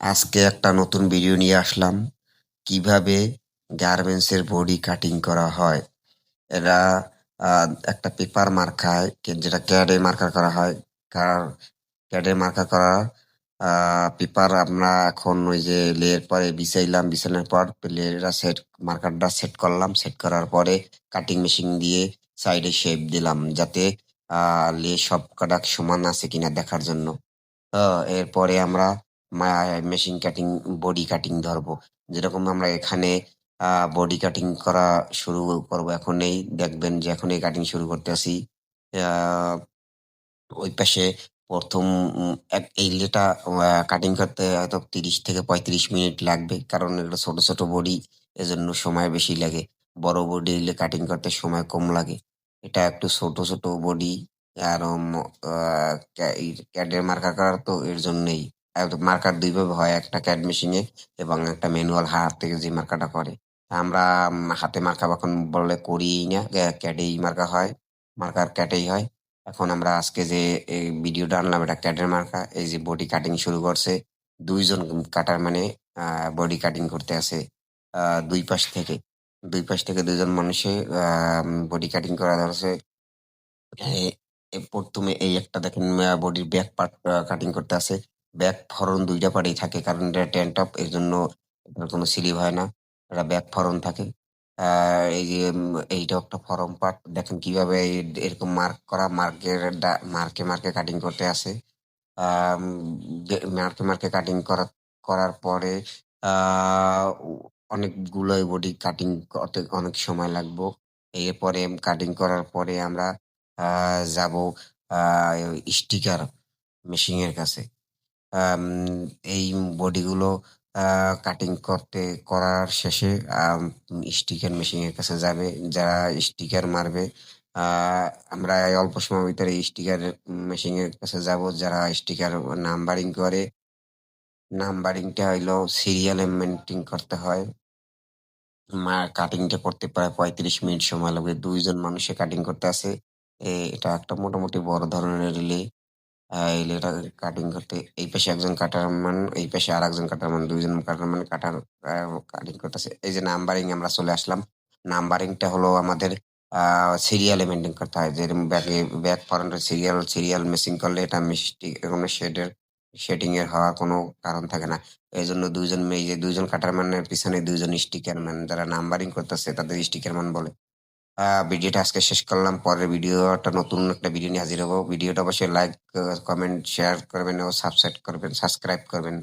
আজকে একটা নতুন ভিডিও নিয়ে আসলাম। কীভাবে গার্মেন্টসের বডি কাটিং করা হয়। এরা একটা পেপার মার্কায় যেটা ক্যাডে মার্কার করা হয়। কার ক্যাডে মার্কার করা পেপার আমরা এখন ওই যে লেয়ের পরে বিছাইলাম, বিছানোর পর লেয়ারটা সেট মার্কারটা সেট করলাম। সেট করার পরে কাটিং মেশিন দিয়ে সাইডে শেপ দিলাম, যাতে লে সব কটা সমান আছে কিনা দেখার জন্য। এরপরে আমরা মেশিন কাটিং বডি কাটিং ধরবো। যেরকম আমরা এখানে বডি কাটিং করা শুরু করব এই দেখবেন যে এখন এই কাটিং শুরু করতেছি আহ, ওই পাশে প্রথম এক লেটা কাটিং করতে হয়তো তিরিশ থেকে পঁয়ত্রিশ মিনিট লাগবে কারণ এগুলো ছোট ছোট বডি এজন্য সময় বেশি লাগে। বড় বডি এলে কাটিং করতে সময় কম লাগে। এটা একটু ছোট ছোট বডি আর ক্যাডের মার্কার করার তো এর জন্যই। মার্কার দুইভাবে হয়, একটা ক্যাড মেশিনে এবং একটা ম্যানুয়াল হাত থেকে যে মার্কাটা করে। আমরা হাতে মার্কা এখন বললে করি না ক্যাডেই মার্কা হয় মার্কার ক্যাটেই হয়। এখন আমরা আজকে যে ভিডিওটা আনলাম, এটা ক্যাডের মার্কা এই যে বডি কাটিং শুরু করছে, দুইজন কাটার মানে বডি কাটিং করতে আছে দুই পাশ থেকে। দুই পাশ থেকে দুইজন মানুষে বডি কাটিং করা ধরছে। প্রথমে এই একটা দেখেন বডির ব্যাক পার্ট কাটিং করতে আছে। ব্যাক ফরন দুইটা পার্টই থাকে কারণ এটা টেন টপ এর জন্য এটার কোনো স্লিভ হয় না এটা ব্যাক ফরন থাকে। আহ, এই যে এইটা একটা ফরম পার্ট। দেখেন কীভাবে এরকম মার্ক করা মার্কের মার্কে মার্কে কাটিং করতে আছে মার্কে মার্কে কাটিং করা করার পরে আহ অনেকগুলো বডি কাটিং করতে অনেক সময় লাগবো। এরপরে কাটিং করার পরে আমরা যাব স্টিকার মেশিন এর কাছে। এই বডিগুলো কাটিং করতে, করার শেষে স্টিকার মেশিন এর কাছে যাবে, যারা স্টিকার মারবে আমরা এই অল্প সময়ের ভিতরে স্টিকার মেশিন এর কাছে যাব, যারা স্টিকার নাম্বারিং করে। নাম্বারিংটা হইল সিরিয়াল মেনটেন করতে হয়। মা কাটিংটা করতে প্রায় পঁয়ত্রিশ মিনিট সময় লাগবে। দুইজন মানুষে কাটিং করতে আছে। এটা একটা মোটামুটি বড় ধরনের রিলে এই রিলেটা কাটিং করতে এই পাশে একজন কাটার মান এই পাশে আর একজন কাটার মান দুইজন কাটার মান কাটার কাটিং করতেছে। এই যে নাম্বারিং আমরা চলে আসলাম। নাম্বারিংটা হলো আমাদের সিরিয়ালে মেনটেন করতে হয়। যে ব্যাগে ব্যাক ফ্রন্টের সিরিয়াল সিরিয়াল মেশিং করলে এটা মিষ্টি কোনো শেডের শেডিং এর হওয়ার কোনো কারণ থাকে না। এই জন্য দুইজন মেয়ে যে দুইজন কাটার মানের পিছনে দুইজন স্টিকার ম্যান যারা নাম্বারিং করতেছে তাদের স্টিকার ম্যান বলে। আহ, ভিডিওটা আজকে শেষ করলাম। পরের ভিডিওটা নতুন একটা ভিডিও নিয়ে হাজির হব। ভিডিওটা অবশ্যই লাইক কমেন্ট শেয়ার করবেন ও সাবস্ক্রাইব করবেন সাবস্ক্রাইব করবেন।